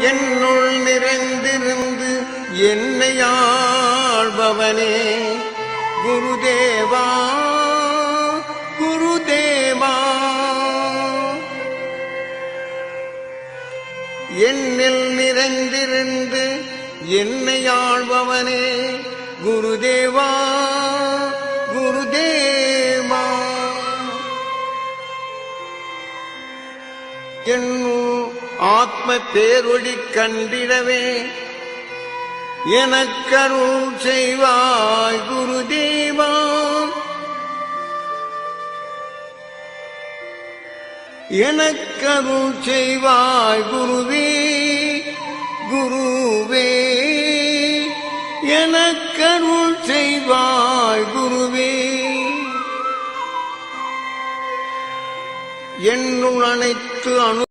என்னுள் நிறைந்திருந்து என்னை ஆள்பவனே. குருதேவா குருதேவா. என்னில் நிறைந்திருந்து என்னை ஆள்பவனே. குருதேவா என்னும் ஆத்ம பேரொழி கண்டிடவே. எனக்கருள் செய்வாய் குருதேவா. எனக்கருள் செய்வாய் குருவே குருவே. எனக்கருள் செய்வாய் எண்ணுள் அனைத்து அணு